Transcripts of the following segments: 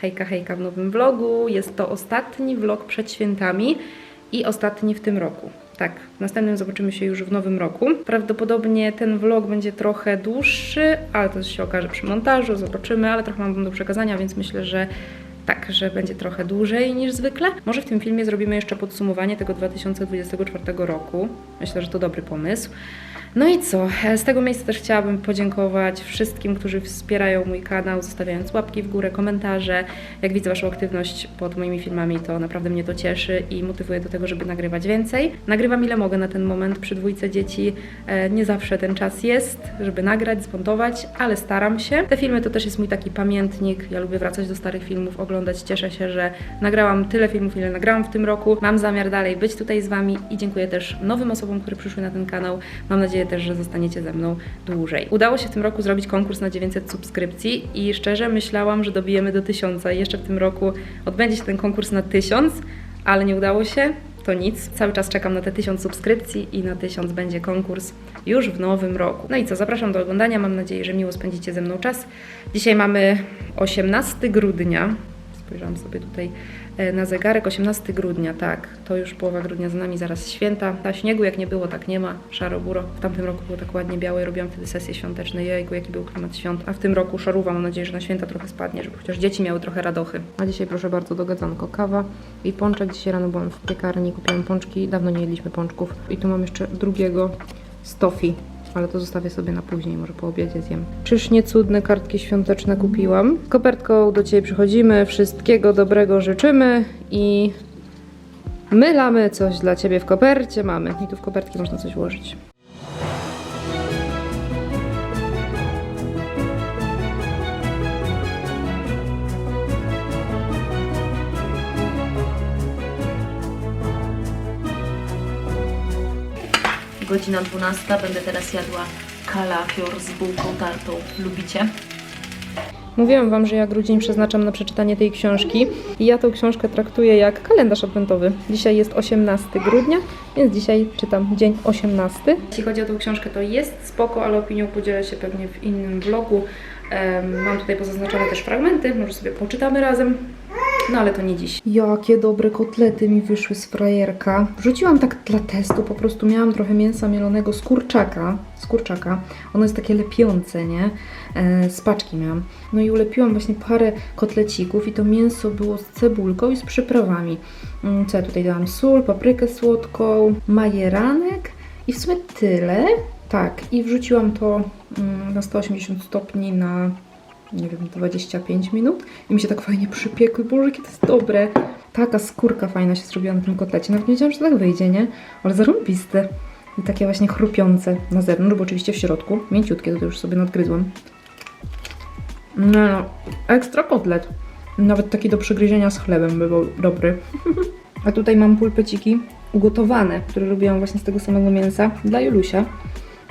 Hejka, hejka w nowym vlogu. Jest to ostatni vlog przed świętami i ostatni w tym roku. Tak, następnym zobaczymy się już w nowym roku. Prawdopodobnie ten vlog będzie trochę dłuższy, ale to się okaże przy montażu, zobaczymy, ale trochę mam wam do przekazania, więc myślę, że tak, że będzie trochę dłużej niż zwykle. Może w tym filmie zrobimy jeszcze podsumowanie tego 2024 roku. Myślę, że to dobry pomysł. No i co? Z tego miejsca też chciałabym podziękować wszystkim, którzy wspierają mój kanał, zostawiając łapki w górę, komentarze. Jak widzę Waszą aktywność pod moimi filmami, to naprawdę mnie to cieszy i motywuje do tego, żeby nagrywać więcej. Nagrywam ile mogę na ten moment przy dwójce dzieci. E, Nie zawsze ten czas jest, żeby nagrać, zmontować, ale staram się. Te filmy to też jest mój taki pamiętnik. Ja lubię wracać do starych filmów, oglądać. Cieszę się, że nagrałam tyle filmów, ile nagrałam w tym roku. Mam zamiar dalej być tutaj z Wami i dziękuję też nowym osobom, które przyszły na ten kanał. Mam nadzieję też, że zostaniecie ze mną dłużej. Udało się w tym roku zrobić konkurs na 900 subskrypcji i szczerze myślałam, że dobijemy do 1000 i jeszcze w tym roku odbędzie się ten konkurs na 1000, ale nie udało się. To nic. Cały czas czekam na te 1000 subskrypcji i na 1000 będzie konkurs już w nowym roku. No i co, zapraszam do oglądania. Mam nadzieję, że miło spędzicie ze mną czas. Dzisiaj mamy 18 grudnia. Spojrzałam sobie tutaj e, na zegarek. 18 grudnia, tak. To już połowa grudnia za nami, zaraz święta. Na śniegu jak nie było, tak nie ma. Szaro buro. W tamtym roku było tak ładnie białe. Robiłam wtedy sesje świąteczne. Jejku, jaki był klimat świąt. A w tym roku szaruwa. Mam nadzieję, że na święta trochę spadnie, żeby chociaż dzieci miały trochę radochy. A dzisiaj proszę bardzo dogadzanko. Kawa i pączek. Dzisiaj rano byłam w piekarni, kupiłam pączki. Dawno nie jedliśmy pączków. I tu mam jeszcze drugiego z tofi. Ale to zostawię sobie na później, może po obiedzie zjem. Czyż nie cudne kartki świąteczne kupiłam? Z kopertką do Ciebie przychodzimy, wszystkiego dobrego życzymy i mylamy coś dla Ciebie w kopercie. Mamy. I tu w kopertki można coś włożyć. Godzina 12. Będę teraz jadła kalafior z bułką tartą. Lubicie? Mówiłam Wam, że ja grudzień przeznaczam na przeczytanie tej książki i ja tą książkę traktuję jak kalendarz adwentowy. Dzisiaj jest 18 grudnia, więc dzisiaj czytam dzień 18. Jeśli chodzi o tą książkę, to jest spoko, ale opinią podzielę się pewnie w innym vlogu. Mam tutaj pozaznaczone też fragmenty, może sobie poczytamy razem. No ale to nie dziś. Jakie dobre kotlety mi wyszły z frajerka. Wrzuciłam tak dla testu, po prostu miałam trochę mięsa mielonego z kurczaka. Z kurczaka. Ono jest takie lepiące, nie? E, z paczki miałam. No i ulepiłam właśnie parę kotlecików i to mięso było z cebulką i z przyprawami. Mm, Co ja tutaj dałam? Sól, paprykę słodką, majeranek i w sumie tyle. Tak, i wrzuciłam to mm, na 180 stopni na nie wiem, 25 minut i mi się tak fajnie przypiekły. Boże, jakie to jest dobre. Taka skórka fajna się zrobiła na tym kotlecie. Nawet nie wiedziałam, że tak wyjdzie, nie? Ale zarąbiste. I takie właśnie chrupiące na zewnątrz, bo oczywiście w środku. Mięciutkie, to już sobie nadgryzłam. No, no, ekstra kotlet. Nawet taki do przygryzienia z chlebem by był dobry. A tutaj mam pulpeciki ugotowane, które robiłam właśnie z tego samego mięsa dla Julusia.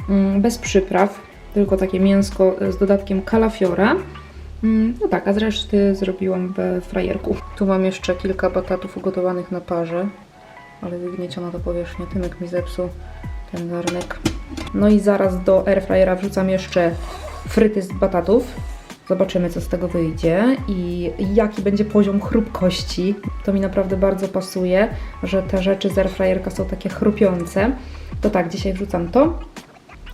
Mm, Bez przypraw, tylko takie mięsko z dodatkiem kalafiora. Mm, No tak, a z reszty zrobiłam we frajerku. Tu mam jeszcze kilka batatów ugotowanych na parze, ale wygnieciona to powierzchnia. Tymek mi zepsuł ten garnek. No i zaraz do airfryera wrzucam jeszcze fryty z batatów. Zobaczymy, co z tego wyjdzie i jaki będzie poziom chrupkości. To mi naprawdę bardzo pasuje, że te rzeczy z airfryerka są takie chrupiące. To tak, dzisiaj wrzucam to.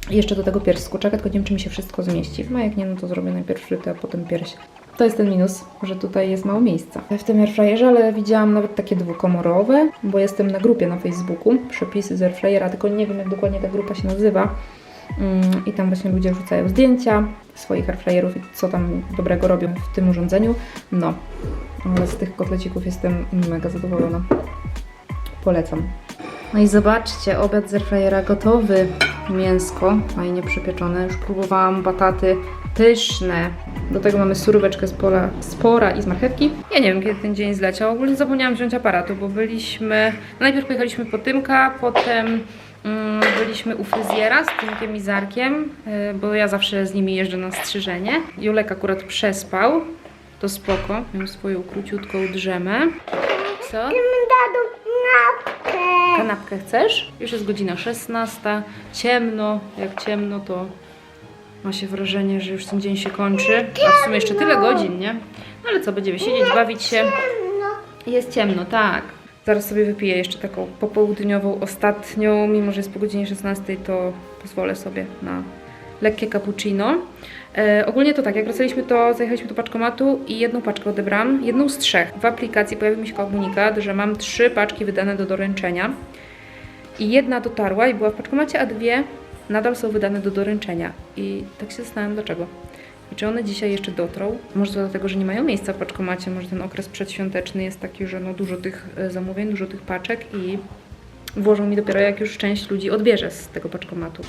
Jeszcze do tego pierś z kurczaka, tylko nie wiem, czy mi się wszystko zmieści. No jak nie, no to zrobię najpierw fryty, a potem pierś. To jest ten minus, że tutaj jest mało miejsca w tym airfryerze, ale widziałam nawet takie dwukomorowe, bo jestem na grupie na Facebooku, przepisy z airfryera, tylko nie wiem, jak dokładnie ta grupa się nazywa. Mm, I tam właśnie ludzie wrzucają zdjęcia swoich airfryerów i co tam dobrego robią w tym urządzeniu. No, ale z tych kotlecików jestem mega zadowolona. Polecam. No i zobaczcie, obiad z airfryera gotowy. Mięsko fajnie przypieczone. Już próbowałam bataty pyszne. Do tego mamy suróweczkę z pola, z pora i z marchewki. Ja nie wiem, kiedy ten dzień zleciał. Ogólnie zapomniałam wziąć aparatu, bo byliśmy... Najpierw pojechaliśmy po Tymka, potem mm, byliśmy u fryzjera z Tymkiem i Zarkiem, y, bo ja zawsze z nimi jeżdżę na strzyżenie. Julek akurat przespał. To spoko. Miał swoją króciutką drzemę. Co? Kanapkę chcesz? Już jest godzina 16. Ciemno. Jak ciemno, to ma się wrażenie, że już ten dzień się kończy. A w sumie jeszcze tyle godzin, nie? Ale co, będziemy siedzieć, bawić się. Jest ciemno, tak. Zaraz sobie wypiję jeszcze taką popołudniową, ostatnią, mimo że jest po godzinie 16, to pozwolę sobie na lekkie cappuccino. E, ogólnie to tak, jak wracaliśmy, to zajechaliśmy do paczkomatu i jedną paczkę odebrałam, jedną z trzech. W aplikacji pojawił mi się komunikat, że mam trzy paczki wydane do doręczenia i jedna dotarła i była w paczkomacie, a dwie nadal są wydane do doręczenia. I tak się zastanawiam dlaczego. I czy one dzisiaj jeszcze dotrą? Może to dlatego, że nie mają miejsca w paczkomacie, może ten okres przedświąteczny jest taki, że no dużo tych e, zamówień, dużo tych paczek i włożą mi dopiero jak już część ludzi odbierze z tego paczkomatu.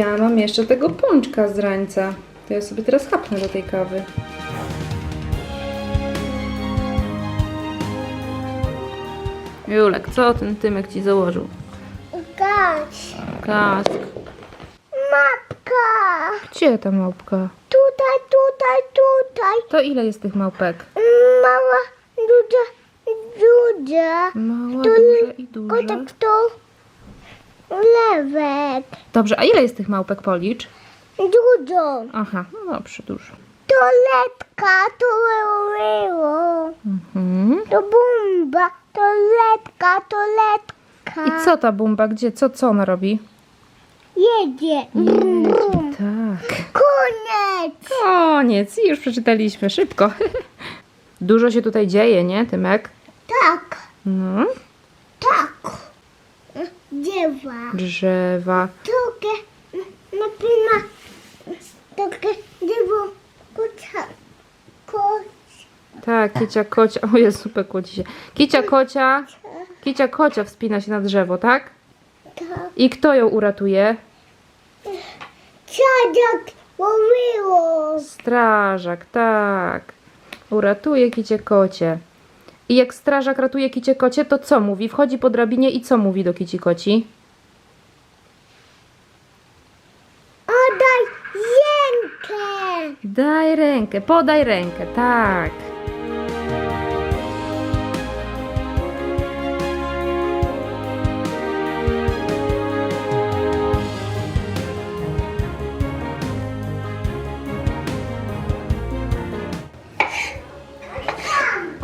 Ja mam jeszcze tego pączka z rańca. To ja sobie teraz chapnę do tej kawy. Julek, co ten Tymek ci założył? Gać. Kask. Mapka. Gdzie ta małpka? Tutaj, tutaj, tutaj. To ile jest tych małpek? Mała, duża, duża. Mała, duża i duża. Kotek to lewek. Dobrze, a ile jest tych małpek policz? Dużo. Aha, no dobrze, dużo. Toaletka, to było. Mhm. To bomba, toaletka, toaletka. I co ta bumba? Gdzie? Co, co ona robi? Jedzie. Brum, brum. Tak. Koniec. Koniec. I już przeczytaliśmy. Szybko. Dużo się tutaj dzieje, nie, Tymek? Tak, No. tak. Dziewa. Drzewa. Trochę napina. Trochę dziewo. Kucia. Koć. Tak, kicia kocia. O jest super kłóci się. Kicia kocia. Kicia kocia wspina się na drzewo, tak? Tak. I kto ją uratuje? Dziadek łowiło. Strażak, tak. Uratuje kicie kocie. I jak strażak ratuje kicie kocie, to co mówi? Wchodzi po drabinie i co mówi do kici koci? Oddaj rękę. Daj rękę, podaj rękę, tak.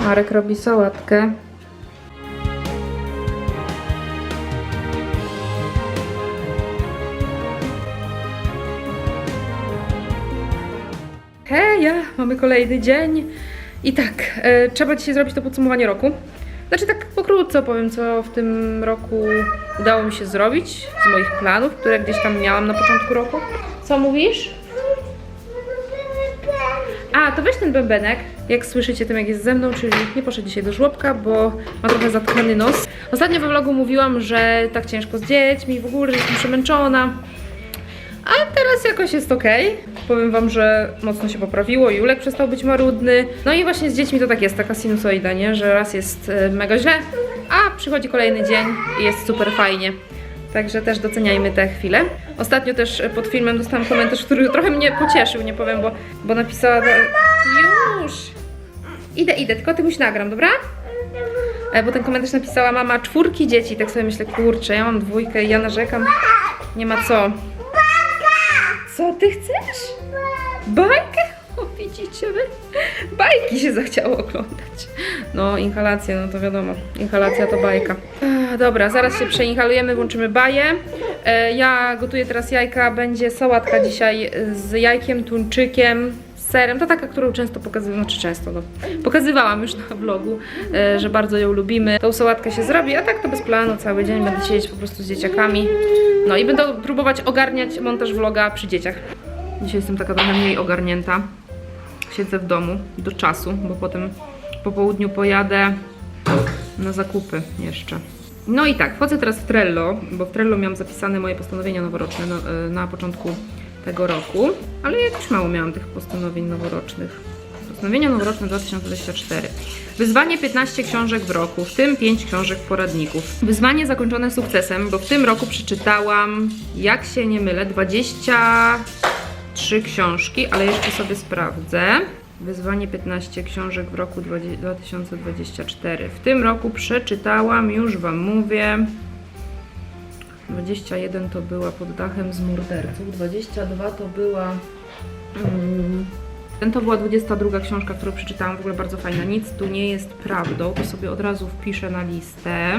Marek robi sałatkę. Heja, mamy kolejny dzień. I tak, e, trzeba dzisiaj zrobić to podsumowanie roku. Znaczy tak pokrótce opowiem, co w tym roku udało mi się zrobić z moich planów, które gdzieś tam miałam na początku roku. Co mówisz? A, to weź ten bębenek, jak słyszycie tym jak jest ze mną, czyli nie poszedł dzisiaj do żłobka, bo ma trochę zatkany nos. Ostatnio we vlogu mówiłam, że tak ciężko z dziećmi, w ogóle, że jestem przemęczona. A teraz jakoś jest ok. Powiem Wam, że mocno się poprawiło. Julek przestał być marudny. No i właśnie z dziećmi to tak jest, taka sinusoida, nie? Że raz jest e, mega źle, a przychodzi kolejny dzień i jest super fajnie. Także też doceniajmy te chwile. Ostatnio też pod filmem dostałam komentarz, który trochę mnie pocieszył, nie powiem, bo, bo napisała... Już! Idę, idę, tylko ty musisz nagram, dobra? E, Bo ten komentarz napisała mama czwórki dzieci. Tak sobie myślę, kurczę, ja mam dwójkę i ja narzekam. Nie ma co. Co ty chcesz? Bajkę? O, widzicie wy? Bajki się zachciało oglądać. No, inhalacja, no to wiadomo. Inhalacja to bajka. Dobra, zaraz się przeinhalujemy, włączymy baję. E, ja gotuję teraz jajka. Będzie sałatka dzisiaj z jajkiem, tuńczykiem, serem. To taka, którą często pokazywałam, znaczy często, no, pokazywałam już na vlogu, e, że bardzo ją lubimy. Tą sałatkę się zrobi, a tak to bez planu cały dzień będę siedzieć po prostu z dzieciakami. No i będę próbować ogarniać montaż vloga przy dzieciach. Dzisiaj jestem taka trochę mniej ogarnięta. Siedzę w domu do czasu, bo potem po południu pojadę na zakupy jeszcze. No i tak, wchodzę teraz w Trello, bo w Trello miałam zapisane moje postanowienia noworoczne no, e, na początku tego roku, ale jakoś mało miałam tych postanowień noworocznych. Postanowienia noworoczne 2024. Wyzwanie 15 książek w roku, w tym 5 książek poradników. Wyzwanie zakończone sukcesem, bo w tym roku przeczytałam, jak się nie mylę, 20 trzy książki, ale jeszcze sobie sprawdzę. Wyzwanie 15 książek w roku 20- 2024. W tym roku przeczytałam, już Wam mówię. 21 to była pod dachem z mordercą, 22 to była. Mm, ten to była 22 książka, którą przeczytałam, w ogóle bardzo fajna. Nic tu nie jest prawdą, to sobie od razu wpiszę na listę.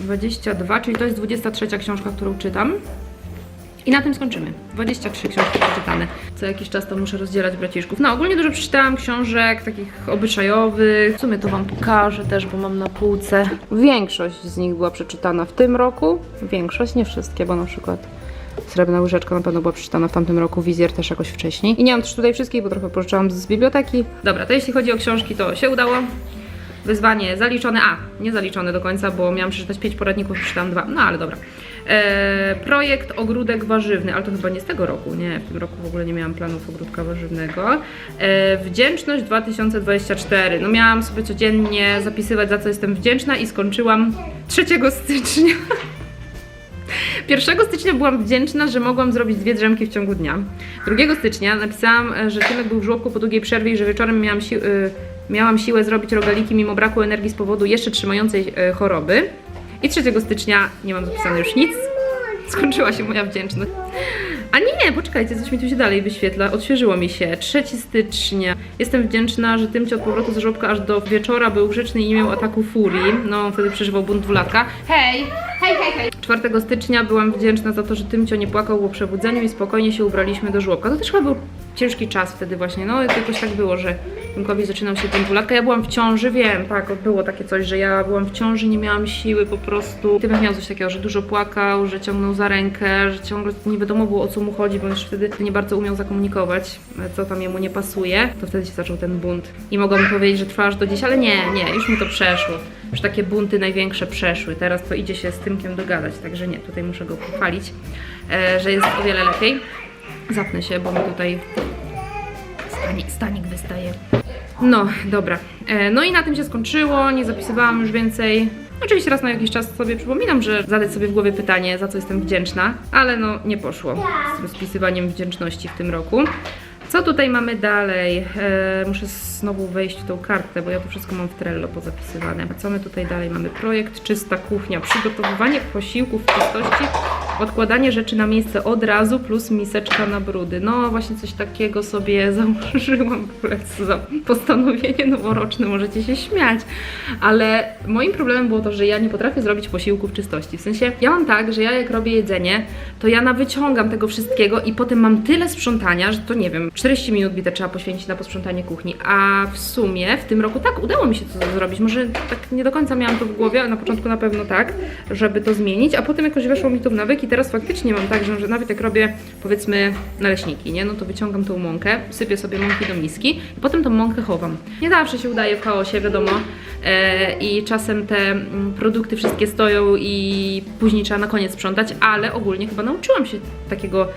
22, czyli to jest 23 książka, którą czytam. I na tym skończymy. 23 książki przeczytane. Co jakiś czas to muszę rozdzielać braciszków. No ogólnie dużo przeczytałam książek takich obyczajowych. W sumie to Wam pokażę też, bo mam na półce. Większość z nich była przeczytana w tym roku. Większość, nie wszystkie, bo na przykład Srebrna łyżeczka na pewno była przeczytana w tamtym roku, Wizjer też jakoś wcześniej. I nie mam też tutaj wszystkich, bo trochę pożyczałam z biblioteki. Dobra, to jeśli chodzi o książki, to się udało. Wyzwanie zaliczone, a nie zaliczone do końca, bo miałam przeczytać 5 poradników, przeczytałam dwa, no ale dobra. E, projekt Ogródek Warzywny, ale to chyba nie z tego roku, nie, w tym roku w ogóle nie miałam planów ogródka warzywnego. E, wdzięczność 2024, no miałam sobie codziennie zapisywać za co jestem wdzięczna i skończyłam 3 stycznia. 1 stycznia byłam wdzięczna, że mogłam zrobić dwie drzemki w ciągu dnia. 2 stycznia napisałam, e, że Tymek był w żłobku po długiej przerwie i że wieczorem miałam, si- y, miałam siłę zrobić rogaliki mimo braku energii z powodu jeszcze trzymającej e, choroby. I 3 stycznia nie mam zapisane już nic. Skończyła się moja wdzięczność. A nie, poczekajcie, coś mi tu się dalej wyświetla. Odświeżyło mi się. 3 stycznia. Jestem wdzięczna, że Tymcio od powrotu z żłobka aż do wieczora był grzeczny i nie miał ataku furii. No, wtedy przeżywał bunt dwulatka. Hej! Hej, hej, hej! 4 stycznia byłam wdzięczna za to, że Tymcio nie płakał po przebudzeniu i spokojnie się ubraliśmy do żłobka. To też chyba był ciężki czas wtedy właśnie. No, jakoś tak było, że Tymkowi zaczynał się bunt dwulatka. Ja byłam w ciąży, wiem, tak, było takie coś, że ja byłam w ciąży, nie miałam siły po prostu. Tymek miał coś takiego, że dużo płakał, że ciągnął za rękę, że ciągle nie wiadomo było o co mu chodzi, bo już wtedy nie bardzo umiał zakomunikować, co tam jemu nie pasuje. To wtedy się zaczął ten bunt. I mogłam powiedzieć, że trwa aż do dziś, ale nie, nie, już mu to przeszło. Już takie bunty największe przeszły. Teraz to idzie się z Tymkiem dogadać, także nie, tutaj muszę go pochwalić, e, że jest o wiele lepiej. Zapnę się, bo mi tutaj stanik, stanik wystaje. No, dobra. E, No i na tym się skończyło, nie zapisywałam już więcej. Oczywiście raz na jakiś czas sobie przypominam, że zadać sobie w głowie pytanie, za co jestem wdzięczna, ale no nie poszło z tym spisywaniem wdzięczności w tym roku. Co tutaj mamy dalej? E, muszę znowu wejść w tą kartę, bo ja to wszystko mam w Trello pozapisywane. A co my tutaj dalej mamy? Projekt Czysta Kuchnia. Przygotowywanie posiłków w czystości, odkładanie rzeczy na miejsce od razu plus miseczka na brudy. No właśnie coś takiego sobie założyłam w ogóle za postanowienie noworoczne, możecie się śmiać. Ale moim problemem było to, że ja nie potrafię zrobić posiłku w czystości. W sensie ja mam tak, że ja jak robię jedzenie, to ja nawyciągam tego wszystkiego i potem mam tyle sprzątania, że to nie wiem, 40 minut mi to trzeba poświęcić na posprzątanie kuchni. A w sumie w tym roku tak, udało mi się to zrobić. Może tak nie do końca miałam to w głowie, ale na początku na pewno tak, żeby to zmienić, a potem jakoś weszło mi to w nawyk i teraz faktycznie mam tak, że, nawet jak robię powiedzmy naleśniki, nie, no to wyciągam tą mąkę, sypię sobie mąki do miski i potem tą mąkę chowam. Nie zawsze się udaje w chaosie, wiadomo, e, i czasem te mm, produkty wszystkie stoją i później trzeba na koniec sprzątać, ale ogólnie chyba nauczyłam się takiego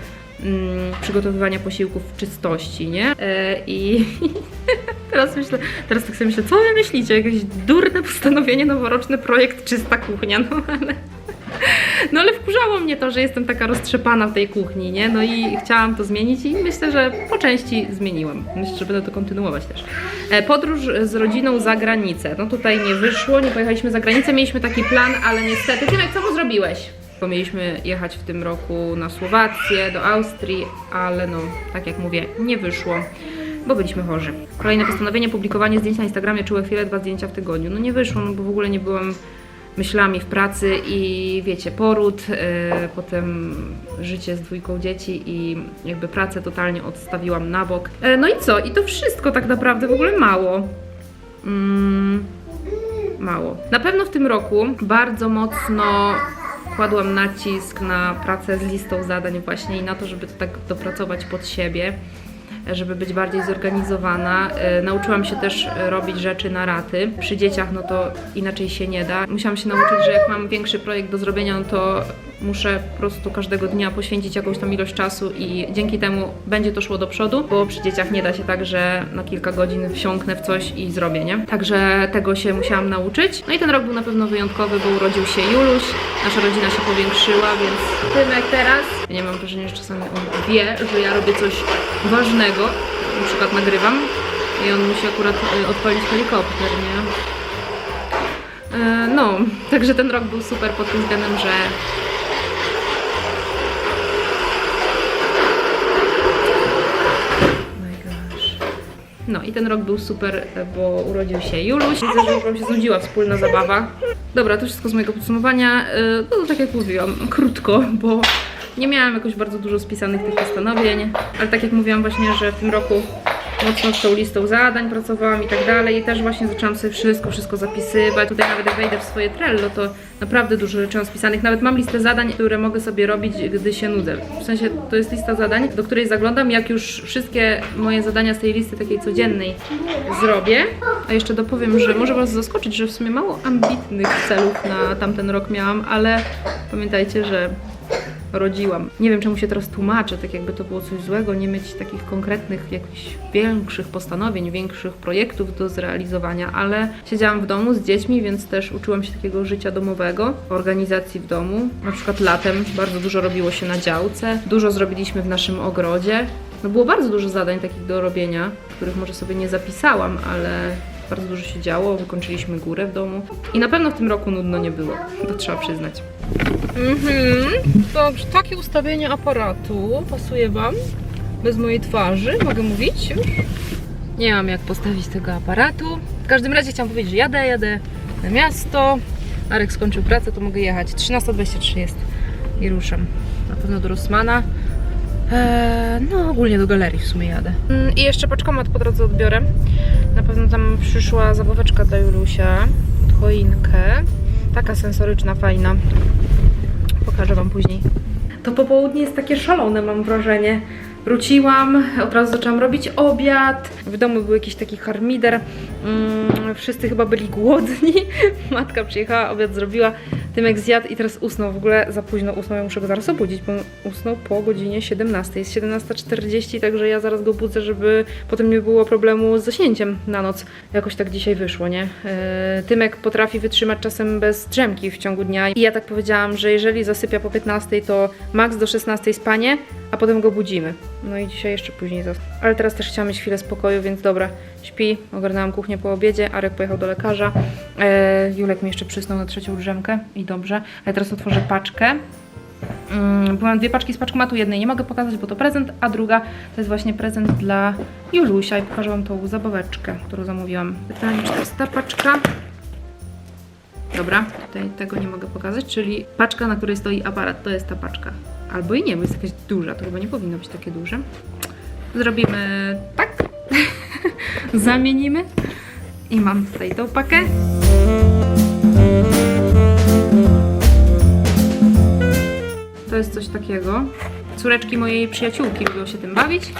mm, przygotowywania posiłków w czystości, nie? E, I teraz myślę, teraz tak sobie myślę, co wy myślicie? Jakieś durne postanowienie, noworoczny projekt czysta kuchnia, no ale... No ale wkurzało mnie to, że jestem taka roztrzepana w tej kuchni, nie? No i chciałam to zmienić i myślę, że po części zmieniłam. Myślę, że będę to kontynuować też. E, Podróż z rodziną za granicę. No tutaj nie wyszło, nie pojechaliśmy za granicę, mieliśmy taki plan, ale niestety... Tymek, co mu zrobiłeś? Bo mieliśmy jechać w tym roku na Słowację, do Austrii, ale no, tak jak mówię, nie wyszło bo byliśmy chorzy. Kolejne postanowienie, publikowanie zdjęć na Instagramie, czułe chwilę, dwa zdjęcia w tygodniu. No nie wyszło, no bo w ogóle nie byłam myślami w pracy i wiecie, poród, yy, potem życie z dwójką dzieci i jakby pracę totalnie odstawiłam na bok. E, no i co? I to wszystko tak naprawdę w ogóle mało. Mm, mało. Na pewno w tym roku bardzo mocno kładłam nacisk na pracę z listą zadań właśnie i na to, żeby to tak dopracować pod siebie żeby być bardziej zorganizowana. E, Nauczyłam się też e, robić rzeczy na raty. Przy dzieciach no to inaczej się nie da. Musiałam się nauczyć, że jak mam większy projekt do zrobienia, no to muszę po prostu każdego dnia poświęcić jakąś tam ilość czasu i dzięki temu będzie to szło do przodu, bo przy dzieciach nie da się tak, że na kilka godzin wsiąknę w coś i zrobię, nie? Także tego się musiałam nauczyć. No i ten rok był na pewno wyjątkowy, bo urodził się Juluś, nasza rodzina się powiększyła, więc Tymek teraz, ja nie mam wrażenia, że czasami on wie, że ja robię coś ważnego, na przykład nagrywam i on musi akurat y, odpalić helikopter, nie? E, No, także ten rok był super pod tym względem, że No i ten rok był super, bo urodził się Juluś. Widzę, że już Wam się znudziła wspólna zabawa. Dobra, to wszystko z mojego podsumowania. E, No tak jak mówiłam, krótko, bo nie miałam jakoś bardzo dużo spisanych tych postanowień, ale tak jak mówiłam właśnie, że w tym roku mocno z tą listą zadań pracowałam i tak dalej i też właśnie zaczęłam sobie wszystko, wszystko zapisywać. Tutaj nawet jak wejdę w swoje Trello, to naprawdę dużo rzeczy mam spisanych. Nawet mam listę zadań, które mogę sobie robić, gdy się nudzę. W sensie to jest lista zadań, do której zaglądam, jak już wszystkie moje zadania z tej listy takiej codziennej zrobię. A jeszcze dopowiem, że może Was zaskoczyć, że w sumie mało ambitnych celów na tamten rok miałam, ale pamiętajcie, że rodziłam. Nie wiem, czemu się teraz tłumaczę, tak jakby to było coś złego, nie mieć takich konkretnych, jakichś większych postanowień, większych projektów do zrealizowania, ale siedziałam w domu z dziećmi, więc też uczyłam się takiego życia domowego, organizacji w domu. Na przykład latem bardzo dużo robiło się na działce, dużo zrobiliśmy w naszym ogrodzie. No było bardzo dużo zadań takich do robienia, których może sobie nie zapisałam, ale bardzo dużo się działo, wykończyliśmy górę w domu. I na pewno w tym roku nudno nie było, to trzeba przyznać. Mhm. Dobrze, takie ustawienie aparatu pasuje Wam? Bez mojej twarzy, mogę mówić już? Nie mam jak postawić tego aparatu. W każdym razie chciałam powiedzieć, że jadę, jadę na miasto. Arek skończył pracę, to mogę jechać. 13.23 jest i ruszam. Na pewno do Rossmana. Eee, no, ogólnie do galerii w sumie jadę. Mm, I jeszcze paczkomat po drodze odbiorę. Na pewno tam przyszła zabaweczka dla Julusia. Choinkę. Taka sensoryczna, fajna. Pokażę Wam później. To popołudnie jest takie szalone, mam wrażenie. Wróciłam, od razu zaczęłam robić obiad. W domu był jakiś taki harmider. Mm, wszyscy chyba byli głodni. Matka przyjechała, obiad zrobiła. Tymek zjadł i teraz usnął. W ogóle za późno usnął, ja muszę go zaraz obudzić, bo usnął po godzinie 17. Jest 17.40, także ja zaraz go budzę, żeby potem nie było problemu z zaśnięciem na noc. Jakoś tak dzisiaj wyszło, nie? Yy, Tymek potrafi wytrzymać czasem bez drzemki w ciągu dnia i ja tak powiedziałam, że jeżeli zasypia po 15, to maks do 16 spanie, a potem go budzimy. No i dzisiaj jeszcze później zasnął. Ale teraz też chciałam mieć chwilę spokoju, więc dobra, śpi. Ogarnęłam kuchnię po obiedzie, Arek pojechał do lekarza. E, Julek mi jeszcze przysnął na trzecią drzemkę i dobrze. A ja teraz otworzę paczkę. Mm, bo mam dwie paczki z paczkomatu, jednej nie mogę pokazać, bo to prezent, a druga to jest właśnie prezent dla Julusia i pokażę Wam tą zabaweczkę, którą zamówiłam. Pytanie, czy to jest ta paczka? Dobra, tutaj tego nie mogę pokazać, czyli paczka, na której stoi aparat, to jest ta paczka. Albo i nie, bo jest jakaś duża, to chyba nie powinno być takie duże. Zrobimy tak, zamienimy i mam tutaj tą pakę. To jest coś takiego. Córeczki mojej przyjaciółki lubią się tym bawić.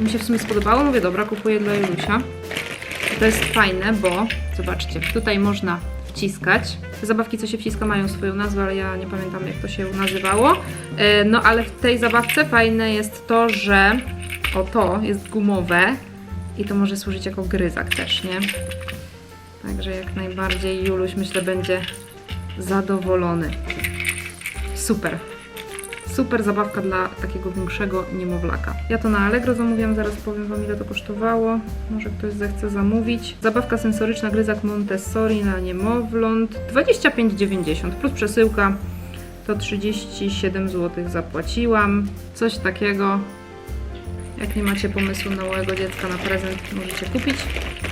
Mi się w sumie spodobało, mówię dobra, kupuję dla Jelusia. To jest fajne, bo zobaczcie, tutaj można wciskać. Zabawki, co się wciska, mają swoją nazwę, ale ja nie pamiętam, jak to się nazywało. E, No ale w tej zabawce fajne jest to, że o to jest gumowe i to może służyć jako gryzak też, nie? Także jak najbardziej Juluś myślę będzie zadowolony. Super. Super zabawka dla takiego większego niemowlaka. Ja to na Allegro zamówiłam, zaraz powiem Wam ile to kosztowało. Może ktoś zechce zamówić. Zabawka sensoryczna gryzak Montessori na niemowląt 25,90 plus przesyłka to 37 zł zapłaciłam. Coś takiego. Jak nie macie pomysłu na małego dziecka na prezent, możecie kupić.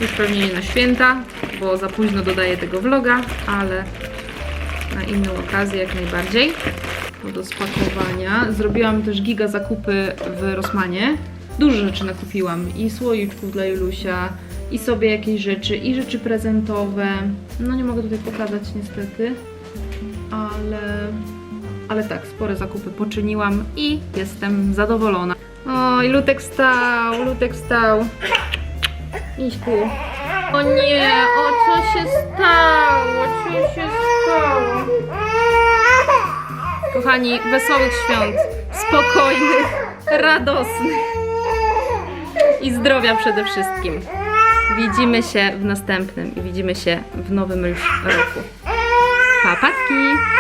Już pewnie nie na święta, bo za późno dodaję tego vloga, ale na inną okazję jak najbardziej. Do spakowania. Zrobiłam też giga zakupy w Rosmanie. Dużo rzeczy nakupiłam i słoiczków dla Julusia, i sobie jakieś rzeczy, i rzeczy prezentowe. No nie mogę tutaj pokazać niestety, ale, ale tak, spore zakupy poczyniłam i jestem zadowolona. Oj, Lutek wstał, Lutek wstał. Miśku. O nie, o co się stało? Co się stało? Kochani, wesołych świąt, spokojnych, radosnych i zdrowia przede wszystkim. Widzimy się w następnym i widzimy się w nowym roku. Papatki!